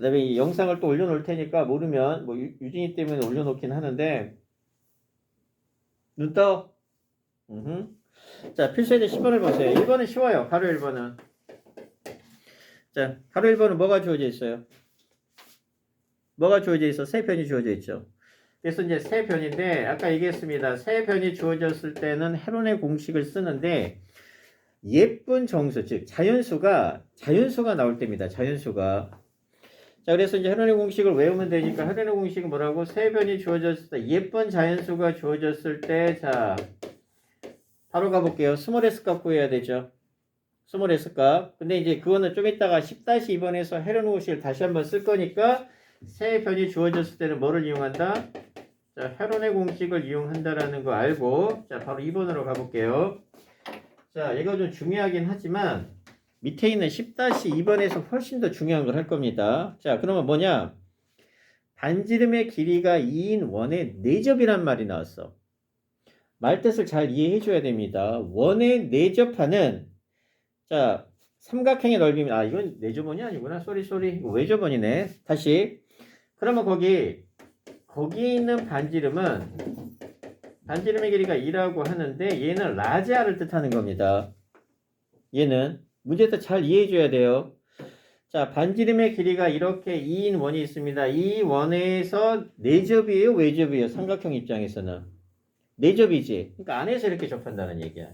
그 다음에 이 영상을 또 올려놓을 테니까 모르면 뭐 유- 유진이 때문에 올려놓긴 하는데 눈 떠? 음흠. 자 필수에대 10번을 보세요 1번은 쉬워요 가로 1번은 자 가로 1번은 뭐가 주어져 있어요? 뭐가 주어져 있어? 세 편이 주어져 있죠 그래서 이제 세 편인데 아까 얘기했습니다 세 편이 주어졌을 때는 헤론의 공식을 쓰는데 예쁜 정수 즉 자연수가 자연수가 나올 때입니다 자연수가 자, 그래서 이제 헤론의 공식을 외우면 되니까 헤론의 공식은 뭐라고? 세 변이 주어졌을 때, 예쁜 자연수가 주어졌을 때, 자, 바로 가볼게요. 스몰 s 값 구해야 되죠. 스몰 s 값. 근데 이제 그거는 좀 이따가 10-2번에서 헤론 공식을 다시 한번 쓸 거니까, 세 변이 주어졌을 때는 뭐를 이용한다? 자, 헤론의 공식을 이용한다라는 거 알고, 자, 바로 2번으로 가볼게요. 자, 얘가 좀 중요하긴 하지만, 밑에 있는 10-2번에서 훨씬 더 중요한 걸 할 겁니다. 자, 그러면 뭐냐? 반지름의 길이가 2인 원의 내접이란 말이 나왔어. 말뜻을 잘 이해해 줘야 됩니다. 원의 내접하는 자, 삼각형의 넓이면 아, 이건 내접원이 아니구나. 쏘리 쏘리. 외접원이네. 다시. 그러면 거기 거기에 있는 반지름은 반지름의 길이가 2라고 하는데 얘는 라지아를 뜻하는 겁니다. 얘는 문제도 잘 이해해 줘야 돼요. 자, 반지름의 길이가 이렇게 2인 원이 있습니다. 이 원에서 내접이에요, 외접이에요? 삼각형 입장에서는 내접이지. 그러니까 안에서 이렇게 접한다는 얘기야.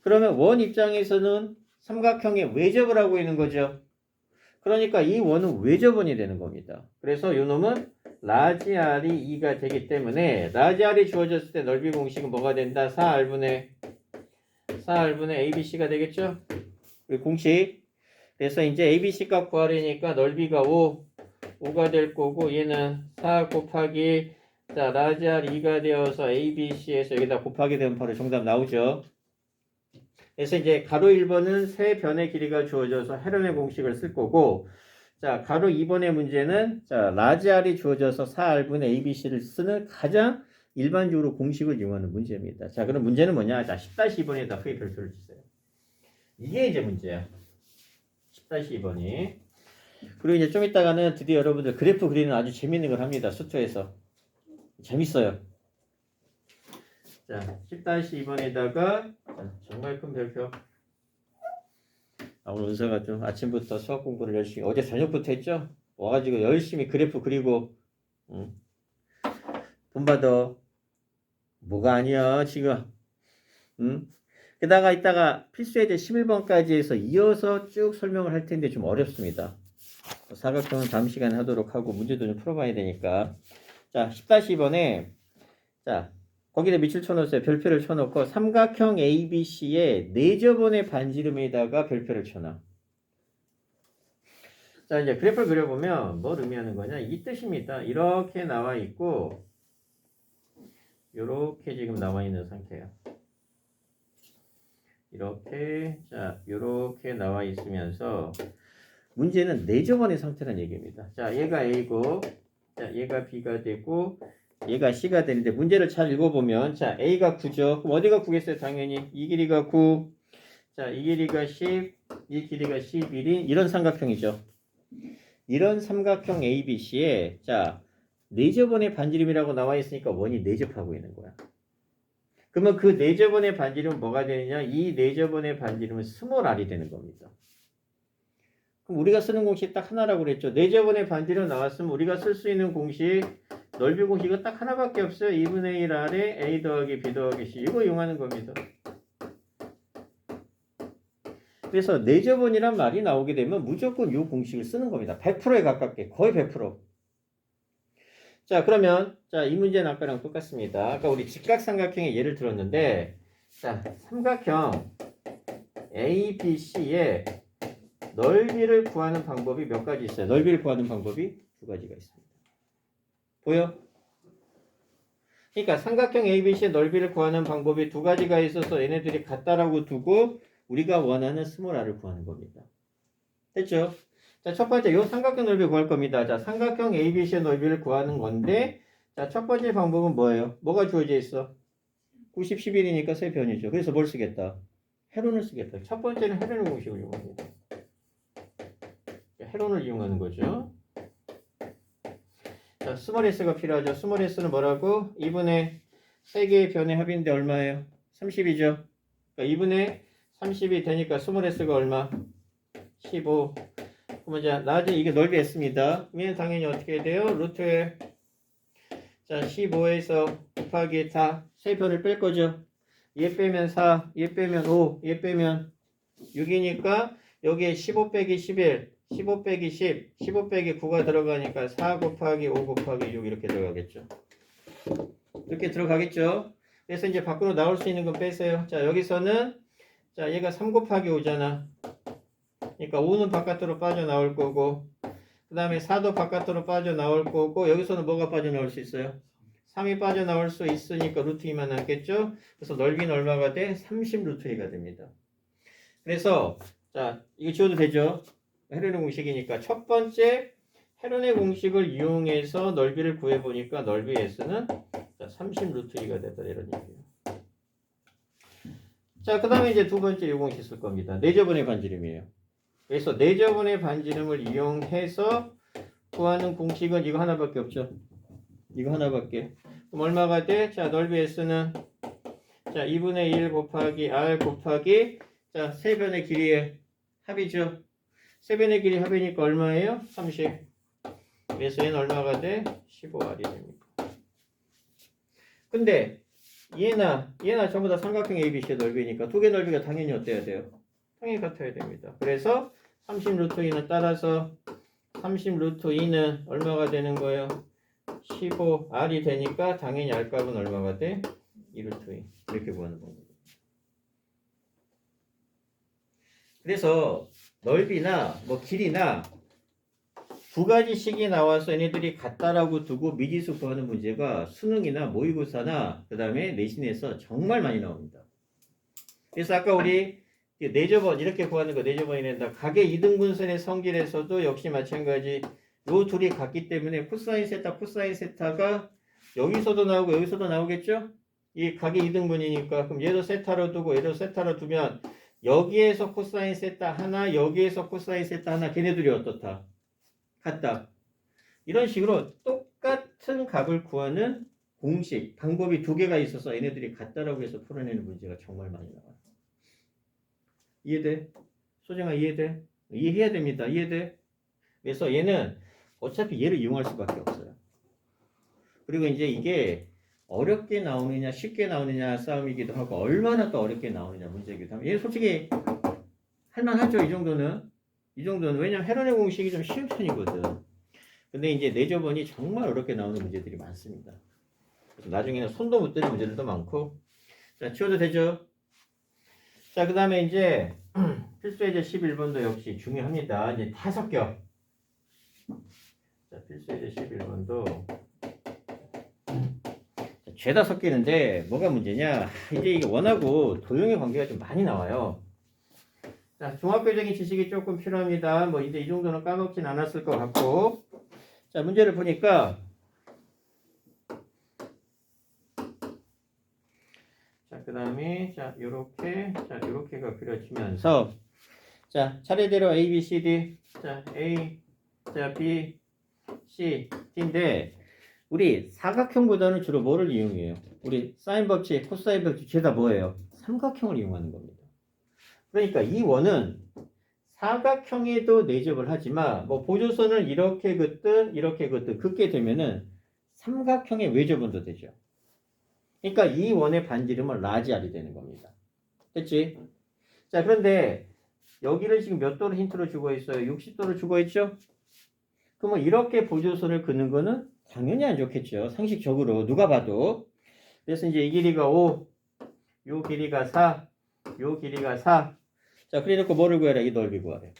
그러면 원 입장에서는 삼각형의 외접을 하고 있는 거죠. 그러니까 이 원은 외접원이 되는 겁니다. 그래서 이 놈은 라지 R이 2가 되기 때문에 라지 R이 주어졌을 때 넓이 공식은 뭐가 된다? 4R분의 4R분의 ABC가 되겠죠? 우리 공식. 그래서 이제 ABC 값 구하려니까 넓이가 5, 5가 될 거고 얘는 4 곱하기 자 라지 R 2가 되어서 ABC에서 여기다 곱하게 되면 바로 정답 나오죠. 그래서 이제 가로 1번은 세 변의 길이가 주어져서 헤론의 공식을 쓸 거고 자 가로 2번의 문제는 자 라지 R이 주어져서 4R분의 ABC를 쓰는 가장 일반적으로 공식을 이용하는 문제입니다. 자, 그럼 문제는 뭐냐? 자, 10-2번에다 크게 별표를 주세요. 이게 이제 문제야. 10-2번이. 그리고 이제 좀 이따가는 드디어 여러분들 그래프 그리는 아주 재밌는 걸 합니다. 수투에서. 재밌어요. 자, 10-2번에다가 정말 큰 별표. 아, 오늘 은서가 좀 아침부터 수학 공부를 열심히 어제 저녁부터 했죠? 와가지고 열심히 그래프 그리고 응. 돈 받아. 뭐가 아니야, 지금. 응? 게다가 이따가 필수예제 11번까지 해서 이어서 쭉 설명을 할 텐데 좀 어렵습니다. 사각형은 다음 시간에 하도록 하고 문제도 좀 풀어봐야 되니까. 자, 10-2번에 자, 거기다 밑줄 쳐놓으세요. 별표를 쳐놓고 삼각형 ABC의 네저번의 반지름에다가 별표를 쳐놔. 자, 이제 그래프를 그려보면 뭘 의미하는 거냐? 이 뜻입니다. 이렇게 나와 있고 요렇게 지금 나와 있는 상태예요. 이렇게 자 요렇게 나와 있으면서 문제는 네저번의 상태라는 얘기입니다. 자 얘가 A고 자 얘가 B가 되고 얘가 C가 되는데 문제를 잘 읽어보면 자 A가 9죠. 그럼 어디가 9겠어요? 당연히 이 길이가 9. 자이 길이가 10. 이 길이가 11인 이런 삼각형이죠. 이런 삼각형 ABC에 자 네저번의 반지름이라고 나와 있으니까 원이 네접하고 있는 거야. 그러면 그 네저번의 반지름은 뭐가 되느냐? 이 네저번의 반지름은 스몰 r이 되는 겁니다. 그럼 우리가 쓰는 공식 딱 하나라고 그랬죠. 네저번의 반지름 나왔으면 우리가 쓸 수 있는 공식 넓이 공식은 딱 하나밖에 없어요. 2분의 1 r에 a 더하기 b 더하기 c 이거 이용하는 겁니다. 그래서 네저번이란 말이 나오게 되면 무조건 이 공식을 쓰는 겁니다. 100%에 가깝게 거의 100%. 자 그러면 자 이 문제는 아까랑 똑같습니다. 아까 우리 직각삼각형의 예를 들었는데 자 삼각형 ABC의 넓이를 구하는 방법이 몇 가지 있어요. 넓이를 구하는 방법이 두 가지가 있습니다. 보여? 그러니까 삼각형 ABC의 넓이를 구하는 방법이 두 가지가 있어서 얘네들이 같다라고 두고 우리가 원하는 스몰 r을 구하는 겁니다. 됐죠? 자, 첫 번째, 요 삼각형 넓이 구할 겁니다. 자, 삼각형 ABC의 넓이를 구하는 건데, 자, 첫 번째 방법은 뭐예요? 뭐가 주어져 있어? 90, 11이니까 세 변이죠. 그래서 뭘 쓰겠다? 헤론을 쓰겠다. 첫 번째는 헤론의 공식을 이용합니다. 헤론을 이용하는 거죠. 자, 스몰 s가 필요하죠. 스몰 s는 뭐라고? 2분의 3개의 변의 합인데 얼마예요? 30이죠. 그러니까 2분의 30이 되니까 스몰 s가 얼마? 15. 그러면 자, 나중에 이게 넓이 s입니다. 그러면 당연히 어떻게 돼요? 루트에 자, 15에서 곱하기 다세 변을 뺄 거죠. 얘 빼면 4, 얘 빼면 5, 얘 빼면 6이니까 여기에 15 빼기 11, 15 빼기 10, 15 빼기 9가 들어가니까 4 곱하기 5 곱하기 6 이렇게 들어가겠죠. 이렇게 들어가겠죠. 그래서 이제 밖으로 나올 수 있는 건 빼세요. 자, 여기서는 자, 얘가 3 곱하기 5잖아. 그러니까 5는 바깥으로 빠져나올 거고 그 다음에 4도 바깥으로 빠져나올 거고 여기서는 뭐가 빠져나올 수 있어요? 3이 빠져나올 수 있으니까 루트 2만 남겠죠? 그래서 넓이는 얼마가 돼? 30 루트 2가 됩니다. 그래서 자 이거 지워도 되죠? 헤르네 공식이니까 첫 번째 헤르네 공식을 이용해서 넓이를 구해보니까 넓이 S는 30 루트 2가 됐다 이런 얘기예요. 자, 그 다음에 이제 두 번째 요공식 쓸 겁니다. 네저번의 반지름이에요. 그래서 네저번의 반지름을 이용해서 구하는 공식은 이거 하나밖에 없죠. 이거 하나밖에. 그럼 얼마가 돼? 자, 넓이 S는 자, 2분의 1 곱하기 R 곱하기 자, 세 변의 길이의 합이죠. 세 변의 길이 합이니까 얼마예요? 30. 그래서 얘는 얼마가 돼? 15R이 됩니다. 근데 얘나 얘나 전부 다 삼각형 ABC의 넓이니까 두 개 넓이가 당연히 어때야 돼요? 당연히 같아야 됩니다. 그래서 30 루트 2는 따라서 30 루트 2는 얼마가 되는 거예요? 15R이 되니까 당연히 R 값은 얼마가 돼? 2 루트 2 이렇게 구하는 겁니다. 그래서 넓이나 뭐 길이나 두 가지씩이 나와서 얘네들이 같다라고 두고 미지수 구하는 문제가 수능이나 모의고사나 그 다음에 내신에서 정말 많이 나옵니다. 그래서 아까 우리 네저번 이렇게 구하는 거 네저번이 된다. 각의 이등분선의 성질에서도 역시 마찬가지 요 둘이 같기 때문에 코사인 세타 코사인 세타가 여기서도 나오고 여기서도 나오겠죠? 이 각의 이등분이니까 그럼 얘도 세타로 두고 얘도 세타로 두면 여기에서 코사인 세타 하나 여기에서 코사인 세타 하나 걔네들이 어떻다? 같다. 이런 식으로 똑같은 값을 구하는 공식, 방법이 두 개가 있어서 얘네들이 같다라고 해서 풀어내는 문제가 정말 많이 나와요. 이해돼? 소정아 이해돼? 이해해야 됩니다. 이해돼? 그래서 얘는 어차피 얘를 이용할 수밖에 없어요. 그리고 이제 이게 어렵게 나오느냐 쉽게 나오느냐 싸움이기도 하고 얼마나 또 어렵게 나오느냐 문제이기도 하고 얘 솔직히 할만하죠 이 정도는 이 정도는 왜냐면 헤론의 공식이 좀 쉬운 편이거든. 근데 이제 내저번이 정말 어렵게 나오는 문제들이 많습니다. 나중에는 손도 못 대는 문제들도 많고. 자, 치워도 되죠? 자, 그 다음에 이제 필수예제 11번도 역시 중요합니다. 이제 다 섞여. 자, 필수예제 11번도 죄다 섞이는데 뭐가 문제냐? 이제 이게 원하고 도형의 관계가 좀 많이 나와요. 자, 종합교적인 지식이 조금 필요합니다. 뭐 이제 이 정도는 까먹진 않았을 것 같고. 자, 문제를 보니까 자, 그 다음에 자, 요렇게 자, 요렇게가 그려지면서 자, 차례대로 A, B, C, D. 자, A, 자, B, C, D인데 우리 사각형 보다는 주로 뭐를 이용해요? 우리 사인 법칙, 코사인 법칙 죄다 뭐예요? 삼각형을 이용하는 겁니다. 그러니까 이 원은 사각형에도 내접을 하지만 뭐 보조선을 이렇게 긋든 이렇게 긋든 긋게 되면은 삼각형의 외접원도 되죠. 그러니까 이 원의 반지름은 라지 R이 되는 겁니다. 됐지? 자 그런데 여기를 지금 몇 도를 힌트로 주고 있어요? 60도를 주고 있죠? 그러면 이렇게 보조선을 긋는 거는 당연히 안 좋겠죠. 상식적으로 누가 봐도. 그래서 이제 이 길이가 5, 요 길이가 4, 요 길이가 4. 자, 그래 놓고 뭐를 구해라? 이 넓이 구하래.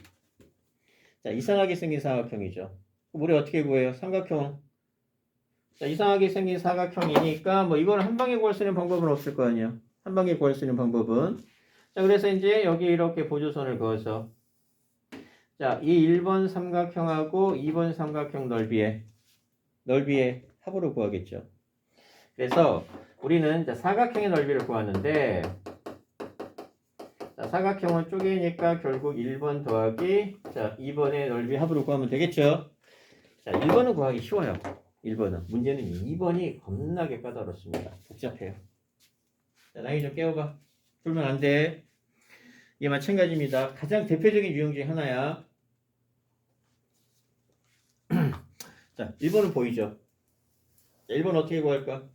자, 이상하게 생긴 사각형이죠. 우리 어떻게 구해요? 삼각형. 자, 이상하게 생긴 사각형이니까 뭐 이걸 한 방에 구할 수 있는 방법은 없을 거 아니에요. 한 방에 구할 수 있는 방법은. 자, 그래서 이제 여기 이렇게 보조선을 그어서 자, 이 1번 삼각형하고 2번 삼각형 넓이의 넓이의 합으로 구하겠죠. 그래서 우리는 자, 사각형의 넓이를 구하는데 자, 사각형은 쪼개니까 결국 1번 더하기 자, 2번의 넓이 합으로 구하면 되겠죠? 자, 1번은 구하기 쉬워요. 1번은. 문제는 2번이 겁나게 까다롭습니다. 복잡해요. 자, 나이 좀 깨워봐. 풀면 안 돼. 이게 마찬가지입니다. 가장 대표적인 유형 중에 하나야. 자, 1번은 보이죠? 자, 1번 어떻게 구할까?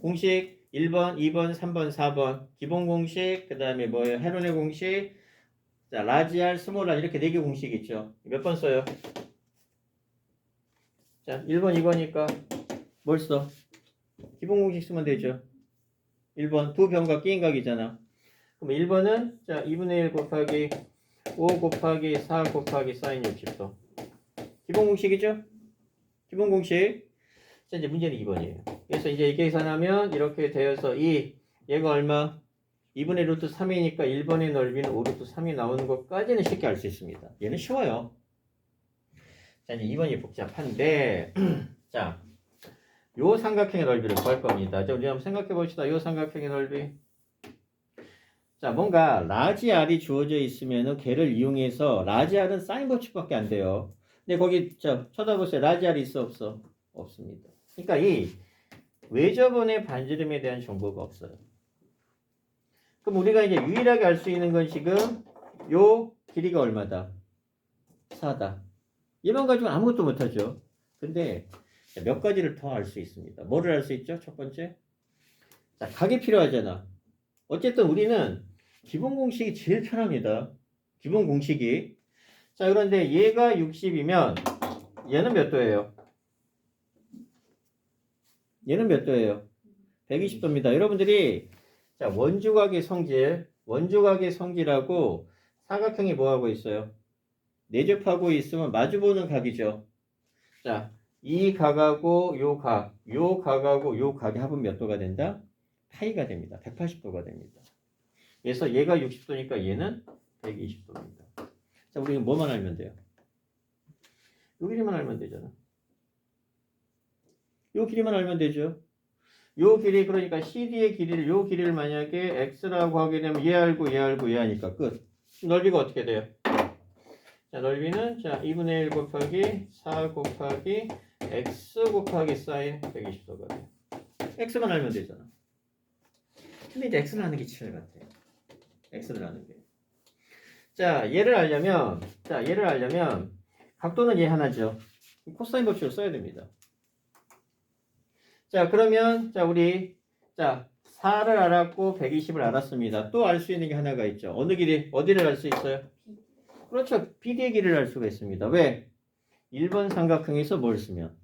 공식 1번, 2번, 3번, 4번 기본 공식 그 다음에 뭐예요? 헤론의 공식 자 라지 R, 스몰 R 이렇게 네개 공식 있죠 몇 번 써요? 자 1번, 2번이니까 뭘 써? 기본 공식 쓰면 되죠 1번 두 변과 끼인각이잖아 그럼 1번은 자 2분의 1 곱하기 5 곱하기 4 곱하기 사인 60도 기본 공식이죠? 기본 공식 자 이제 문제는 2번이에요 그래서 이제 이렇게 계산하면 이렇게 되어서 이 얘가 얼마? 2분의 루트 3이니까 1번의 넓이는 5 루트 3이 나오는 것까지는 쉽게 알 수 있습니다. 얘는 쉬워요. 자 이제 2번이 복잡한데 자, 요 삼각형의 넓이를 구할 겁니다. 자 우리 한번 생각해 봅시다. 요 삼각형의 넓이 자 뭔가 라지 R이 주어져 있으면은 걔를 이용해서 라지 R은 사인 법칙밖에 안 돼요. 근데 거기 자 쳐다보세요. 라지 R이 있어 없어? 없습니다. 그러니까 이 외접원의 반지름에 대한 정보가 없어요. 그럼 우리가 이제 유일하게 알 수 있는 건 지금 요 길이가 얼마다? 4다. 얘만 가지고 아무것도 못하죠. 근데 몇 가지를 더 알 수 있습니다. 뭐를 알 수 있죠? 첫 번째. 자, 각이 필요하잖아. 어쨌든 우리는 기본 공식이 제일 편합니다. 기본 공식이. 자, 그런데 얘가 60이면 얘는 몇 도예요? 얘는 몇 도예요? 120도입니다. 여러분들이 자 원주각의 성질, 원주각의 성질하고 사각형이 뭐 하고 있어요? 내접하고 있으면 마주보는 각이죠. 자, 이 각하고 요 각, 요 각하고 요 각의 합은 몇 도가 된다? 파이가 됩니다. 180도가 됩니다. 그래서 얘가 60도니까 얘는 120도입니다. 자, 우리 는 뭐만 알면 돼요? 요 길이만 알면 되잖아. 요 길이만 알면 되죠. 요 길이 그러니까 CD의 길이를 요 길이를 만약에 x라고 하게 되면 얘 알고 얘 알고 얘 하니까 끝. 넓이가 어떻게 돼요? 자 넓이는 자 2분의 1 곱하기 4 곱하기 x 곱하기 사인 120도가 돼요. x만 알면 되잖아. 근데 이제 x를 아는 게 제일 같아. x를 아는 게. 자 얘를 알려면 자 얘를 알려면 각도는 얘 하나죠. 코사인 법칙을 써야 됩니다. 자, 그러면, 자, 우리, 자, 4를 알았고, 120을 알았습니다. 또 알 수 있는 게 하나가 있죠. 어느 길이, 어디를 알 수 있어요? 그렇죠. 길이를 알 수가 있습니다. 왜? 1번 삼각형에서 뭘 쓰면?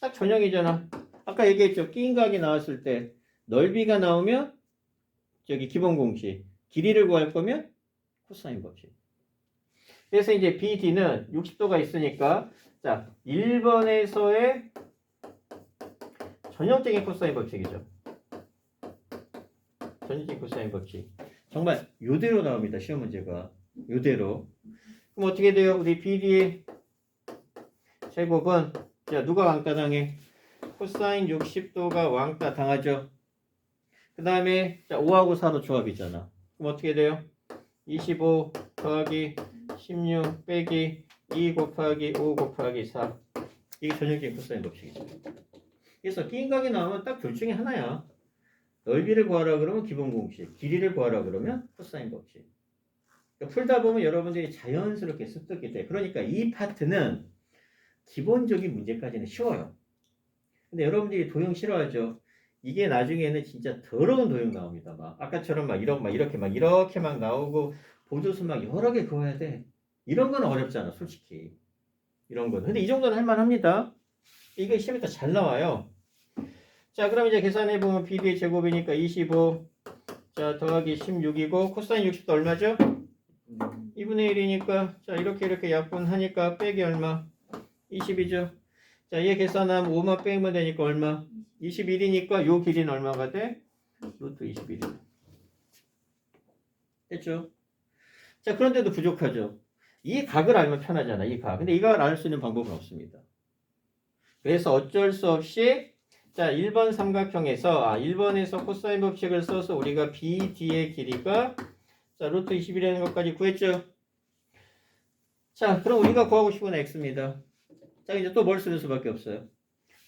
딱 전형이잖아. 아까 얘기했죠. 끼인각이 나왔을 때, 넓이가 나오면, 저기 기본 공식. 길이를 구할 거면, 코사인 법칙. 그래서 이제 BD는 60도가 있으니까, 자, 1번에서의 전형적인 코사인 법칙이죠. 전형적인 코사인 법칙. 정말 요대로 나옵니다. 시험 문제가. 요대로. 그럼 어떻게 돼요? 우리 BD의 제곱은 자 누가 왕따 당해? 코사인 60도가 왕따 당하죠. 그 다음에 자 5하고 4로 조합이잖아. 그럼 어떻게 돼요? 25 더하기 16 빼기 2 곱하기 5 곱하기 4 이게 전형적인 코사인 법칙이죠. 그래서 끼인각이 나오면 딱 둘 중에 하나야. 넓이를 구하라 그러면 기본 공식, 길이를 구하라 그러면 코사인 법칙. 그러니까 풀다 보면 여러분들이 자연스럽게 습득이 돼. 그러니까 이 파트는 기본적인 문제까지는 쉬워요. 근데 여러분들이 도형 싫어하죠. 이게 나중에는 진짜 더러운 도형 나옵니다. 막 아까처럼 막 이런 막 이렇게 막 이렇게 막 나오고 보조수 막 여러 개 그어야 돼. 이런 건 어렵잖아, 솔직히. 이런 건. 근데 이 정도는 할만합니다. 이거 시험에 잘 나와요. 자, 그럼 이제 계산해 보면 BD의 제곱이니까 25. 자, 더하기 16이고 코사인 60도 얼마죠? 2분의 1이니까 자, 이렇게 이렇게 약분하니까 빼기 얼마? 20이죠. 자, 얘 계산하면 5만 빼면 되니까 얼마? 21이니까 요 길이는 얼마가 돼? 루트 21이네. 됐죠? 자, 그런데도 부족하죠. 이 각을 알면 편하잖아, 이 각. 근데 이 각을 알 수 있는 방법은 없습니다. 그래서 어쩔 수 없이 자 1번 삼각형에서 아 1번에서 코사인 법칙을 써서 우리가 BD의 길이가 자, 루트 21이라는 것까지 구했죠? 자, 그럼 우리가 구하고 싶은 x입니다. 자, 이제 또 뭘 쓰는 수밖에 없어요.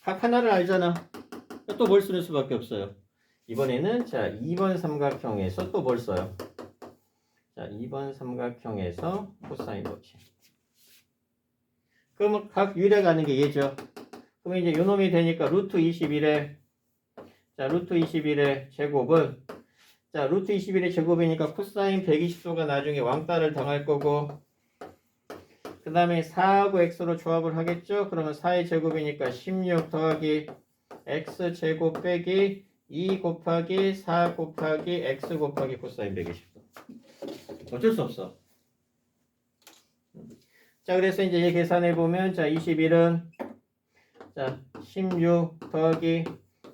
각 하나를 알잖아. 또 뭘 쓰는 수밖에 없어요. 이번에는 자, 2번 삼각형에서 또 뭘 써요? 자, 2번 삼각형에서 코사인 넣지. 그러면 각 유래 가는 게 얘죠. 그러면 이제 요 놈이 되니까 루트 21에 자, 루트 21의 제곱은 자, 루트 21의 제곱이니까 코사인 120도가 나중에 왕따를 당할 거고 그 다음에 4하고 x로 조합을 하겠죠? 그러면 4의 제곱이니까 16 더하기 x 제곱 빼기 2 곱하기 4 곱하기 x 곱하기 코사인 120도 어쩔 수 없어 자 그래서 이제 얘 계산해 보면 자 21은 자 16 더하기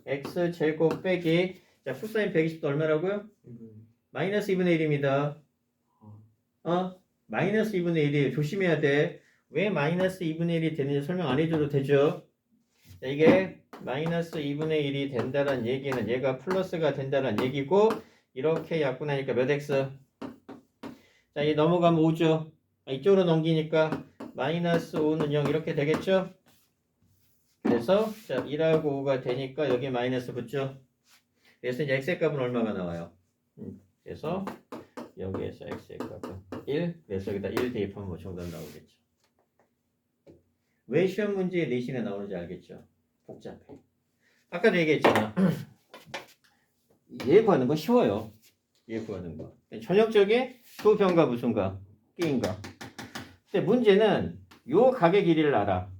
x 제곱 빼기 자 코사인 120도 얼마라고요? 마이너스 2분의 1입니다. 어? 마이너스 2분의 1이 조심해야 돼. 왜 마이너스 2분의 1이 되는지 설명 안 해줘도 되죠? 자, 이게 마이너스 2분의 1이 된다는 얘기는 얘가 플러스가 된다는 얘기고 이렇게 약분하니까 몇 x? 자, 이 넘어가면 5죠. 아, 이쪽으로 넘기니까 마이너스 5는 0 이렇게 되겠죠? 그래서 자 1하고 5가 되니까 여기 마이너스 붙죠? 그래서 이제 x의 값은 얼마가 나와요? 음, 그래서 여기에서 x의 값은 1 그래서 여기다 1 대입하면 뭐 정답 나오겠죠. 왜 시험 문제에 내신에 나오는지 알겠죠? 복잡해. 아까도 얘기했잖아 얘 구하는 거 쉬워요. 얘 구하는 거. 전형적인 두 변과 무슨가 끼인가. 근데 문제는 요 각의 길이를 알아.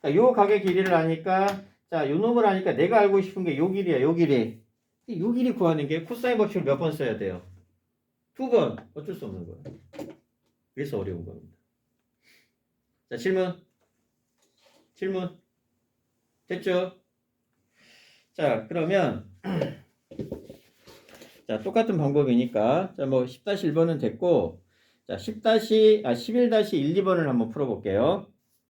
그러니까 요 각의 길이를 아니까 자, 요 놈을 아니까 내가 알고 싶은 게 요 길이야, 요 길이. 이요 길이 구하는 게 코사인 법칙을 몇 번 써야 돼요? 두 번. 어쩔 수 없는 거예요. 그래서 어려운 겁니다. 자, 질문. 질문. 됐죠? 자, 그러면 자, 똑같은 방법이니까 자, 뭐 10-1번은 됐고 자, 10- 아 11-1, 2번을 한번 풀어 볼게요.